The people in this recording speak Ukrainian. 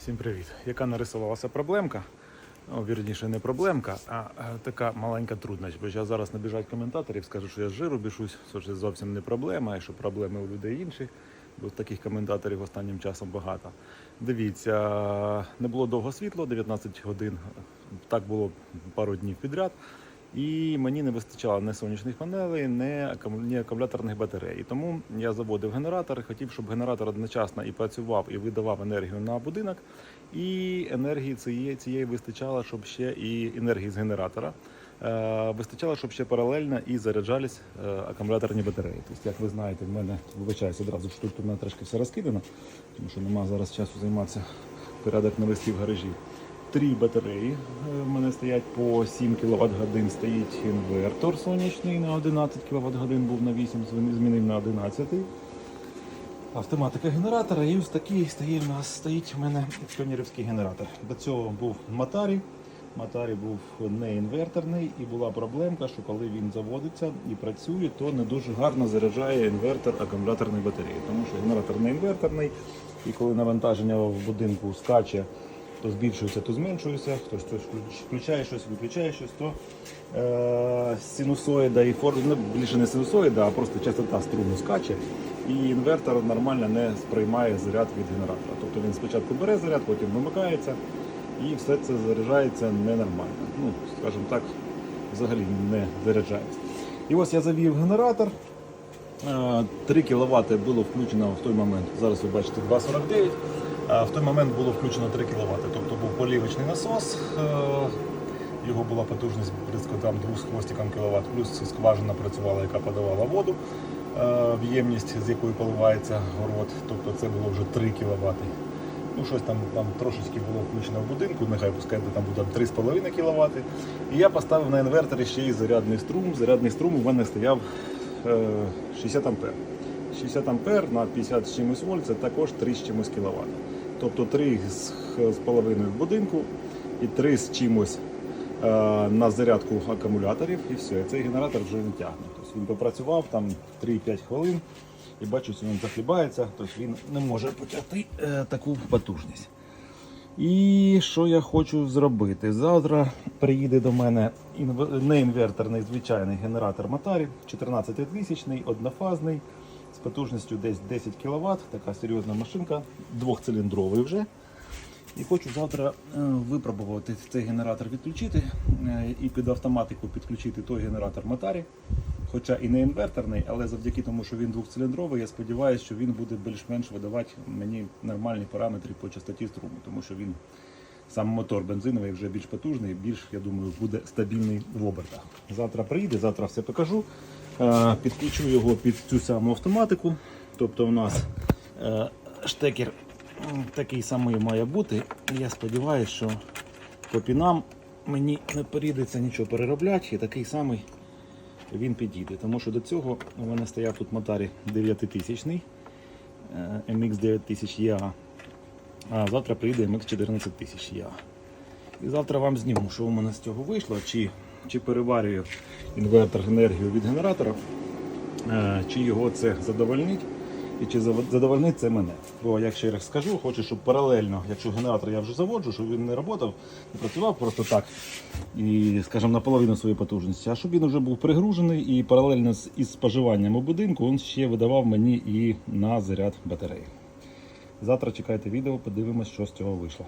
Всім привіт. Яка нарисувалася проблемка? Ну, вірніше, не проблемка, а така маленька трудність. Бо я зараз набіжать коментаторів, скажуть, що я з жиру бішусь, що це зовсім не проблема, і що проблеми у людей інші. Бо таких коментаторів останнім часом багато. Дивіться, не було довго світло, 19 годин. Так було пару днів підряд. І мені не вистачало ні сонячних панелей, ні, акум- акумуляторних батарей. Тому я заводив генератор хотів, щоб генератор одночасно і працював, і видавав енергію на будинок. І енергії цієї, цієї вистачало, щоб ще і енергії з генератора. Е, вистачало, щоб ще паралельно і заряджались е, акумуляторні батареї. Тобто, як ви знаєте, в мене вибачаюсь одразу, що тут мене трошки все розкидано, тому що немає зараз часу займатися порядок навести в гаражі. Три батареї е, в мене стоять по 7 кВт годин. Стоїть інвертор сонячний на 11 кВт годин, був на 8, змінив на 11. Автоматика генератора і ось такий стоїть у нас стоїть у мене піонерівський генератор. До цього був Матарі. Матарі був не інверторний і була проблемка, що коли він заводиться і працює, то не дуже гарно заряджає інвертор акумуляторної батареї. Тому що генератор не інверторний, і коли навантаження в будинку скаче, то збільшується, то зменшується, хтось щось включає щось, виключає щось, то е, синусоїда і фор... ну, більше не синусоїда, а просто частота струму скаче, і інвертор нормально не сприймає заряд від генератора. Тобто він спочатку бере заряд, потім вимикається, і все це заряджається ненормально. Ну, скажімо так, взагалі не заряджається. І ось я завів генератор. Е, 3 кВт було включено в той момент. Зараз ви бачите 2,49. А в той момент було включено 3 кВт. Тобто був полівочний насос. е, Його була потужність близько там 2 з хвостиком кВт, плюс скважина працювала, яка подавала воду е, в ємність, з якої поливається город. Тобто це було вже 3 кВт. Ну, щось там, там трошечки було включено в будинку, нехай пускай там буде 3,5 кВт. І я поставив на інверторі ще й зарядний струм. Зарядний струм у мене стояв е, 60 ампер. 60 ампер на 50 з чимось вольт це також 3 з чимось кВт. Тобто 3 з, половиною в будинку і 3 з чимось е, на зарядку акумуляторів і все. І цей генератор вже не тягне. Тобто він попрацював там 3-5 хвилин і бачу, що він захлібається, тобто він не може потягти е, таку потужність. І що я хочу зробити? Завтра приїде до мене інв- неінверторний звичайний генератор Матарі, 14 тисячний, однофазний, потужністю десь 10 кВт, така серйозна машинка, двохциліндровий вже. І хочу завтра е, випробувати цей генератор відключити е, і під автоматику підключити той генератор Матарі. Хоча і не інверторний, але завдяки тому, що він двохциліндровий, я сподіваюся, що він буде більш-менш видавати мені нормальні параметри по частоті струму, тому що він сам мотор бензиновий вже більш потужний, більш, я думаю, буде стабільний в обертах. Завтра приїде, завтра все покажу. Е, Підключу його під цю саму автоматику. Тобто у нас е, штекер такий самий має бути. Я сподіваюся, що по пінам мені не прийдеться нічого переробляти, і такий самий він підійде. Тому що до цього у мене стояв тут Мотарі 9000 MX 9000 EA. А завтра прийде MX 14000 EA. І завтра вам зніму, що у мене з цього вийшло, чи, чи переварюю інвертор енергію від генератора, е, чи його це задовольнить. І чи задовольнить це мене. Бо як ще скажу, хочу, щоб паралельно, якщо генератор я вже заводжу, щоб він не працював, не працював просто так і, скажімо, наполовину своєї потужності, а щоб він вже був пригружений і паралельно з із споживанням у будинку він ще видавав мені і на заряд батареї. Завтра чекайте відео, подивимось, що з цього вийшло.